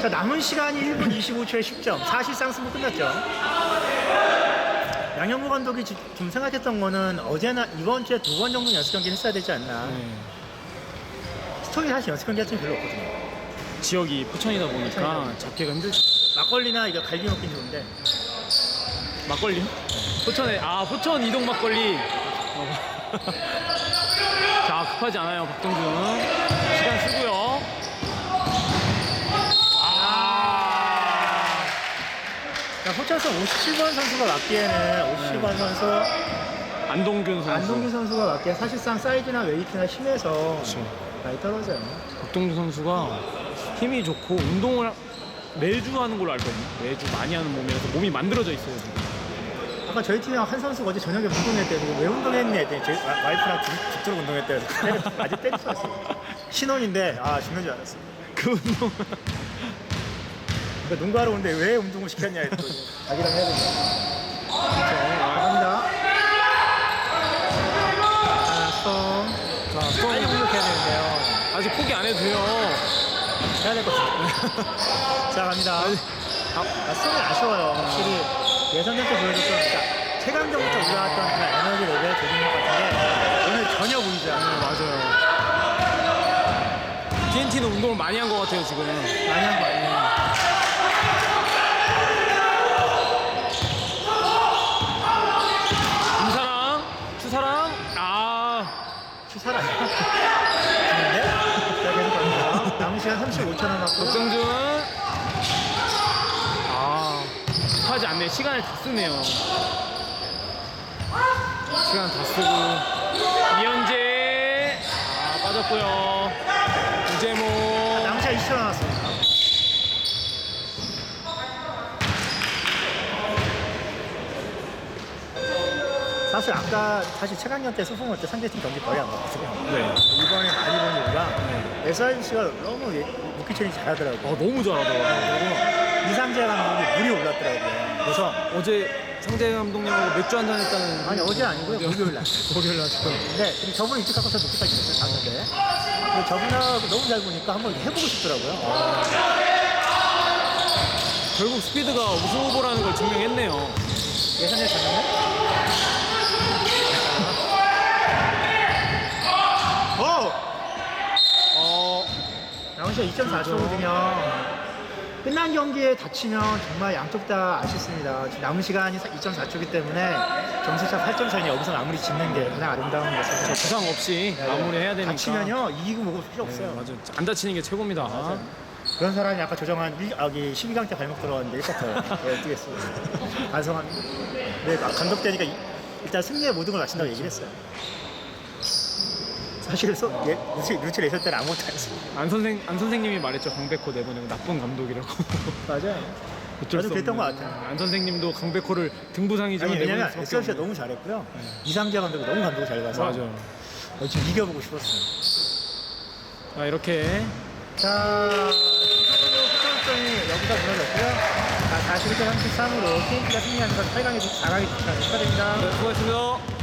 자, 남은 시간이 1분 25초에 10점. 사실상 승부 끝났죠. 양현무 감독이 지- 좀 생각했던 거는 어제나 이번 주에 두 번 정도 연습 경기를 했어야 되지 않나. 네. 스토리 사실 연습 경기 할 틈이 별로 없거든요. 지역이 포천이다 보니까 포천이다 잡기가 힘들죠. 막걸리나 이거 갈비 먹긴 좋은데. 막걸리? 포천에 아 포천 이동 막걸리. 어. 자 급하지 않아요 박동준. 시간 쓰고요. 아. 자, 포천에서 57번 선수가 맞기에는 57번 선수, 안동균 선수. 안동규 선수가 맞기에 사실상 사이즈나 웨이트나 힘에서 그렇죠. 많이 떨어져요. 박동준 선수가 힘이 좋고 운동을 매주 하는 걸로 알고 있거든요. 매주 많이 하는 몸이라서 몸이 만들어져 있어요. 지금. 아까 저희 팀에 한 선수가 어제 저녁에 운동했대요. 왜 운동했니? 했더니 저희 와- 와이프랑 죽- 죽도록 운동했대요. 때려- 때릴 수 있어요. 신혼인데 아 죽는 줄 알았어요. 그 운동. 그러니까 농구하러 오는데 왜 운동을 시켰냐 했더니 자기랑 해야 된다. 그렇죠. 갑니다. 자, 스톱. 자, 스톱. 공격해야 되는데요. 아직 포기 안 해도 돼요. 해야 될 것 같아요. 자, 갑니다. 아, 아, 스톱이 아쉬워요. 확실히 예선 때 보여줬던 그러니까 최강전부터 올라왔던 그런 에너지 레벨 조준 것 같은데 오늘 전혀 보이지 않아요. 맞아요. TNT는 운동을 많이 한 것 같아요 지금. 많이 한 거 아니에요. 김사랑, 추사랑, 아 추사라. 좋은데? 자, 계속 시간 35초 남았고. 박정준. 아 급하지 않네. 시간을 다 쓰네요. 시간 다 쓰고 이현재 아 빠졌고요. 우재모 남은 시간 20초 남았습니다. 사실 아까 사실 최강년 때 소풍 올때 상대팀 경기 거의 안 봤거든요. 네. 이번에 많이 본 이유가 SIBC가 너무 무키천이 잘하더라고요. 아 너무 잘하더라고요. 그리고 이상재 감독이 물이 올랐더라고요. 그래서 어제 상대 감독님하고 맥주 한잔 했다는 아니 어제 아니고요 목요일 날. 목요일 날 지금 네, 그리고 저번에 일찍 가서 높이까지 됐어요, 갔는데. 근데 저분하고 너무 잘 보니까 한번 해보고 싶더라고요. 결국 스피드가 우승 후보라는 걸 증명했네요. 예선에 졌는데? 오! 어 남은 시간 2.4초거든요. 끝난 경기에 다치면 정말 양쪽 다 아쉽습니다. 지금 남은 시간이 2.4초이기 때문에 점수차 8점 차이니 여기서 마무리 짓는 게 가장 아름다운 것이죠. 부상 없이 마무리해야 되니까. 다치면요, 이기고 뭐고 필요 네, 없어요. 맞아요. 안 다치는 게 최고입니다. 맞아요. 그런 사람이 아까 조정한 일- 여기 12강 때 발목 들어갔는데 1쿼터 예, 뛰겠습니다. 반성합니다. 네, 막 감독 되니까 이- 일단 승리의 모든 걸 마친다고 얘기를 했어요. 사실 소, 예, 루치, 루치 내실 때는 아무것도 안 했어요. 안 선생 안 선생님이 말했죠. 강백호 내보내고 나쁜 감독이라고. 맞아요. 어쩔 수 그랬던 없는. 것 같아요. 안 선생님도 강백호를 등부상이지만 아니, 왜냐면 내보낼 수밖에 SLC가 없는. 너무 잘했고요. 이상재 감독이 너무 감독이 잘 가서 맞아요. 어, 지금 이겨보고 싶었어요. 자 이렇게 자, 후점점이 여기서 무너졌고요. 자, 41대 33으로 KT가 승리하면서 8강에 4강에 도착 축하드립니다. 네, 수고했습니다.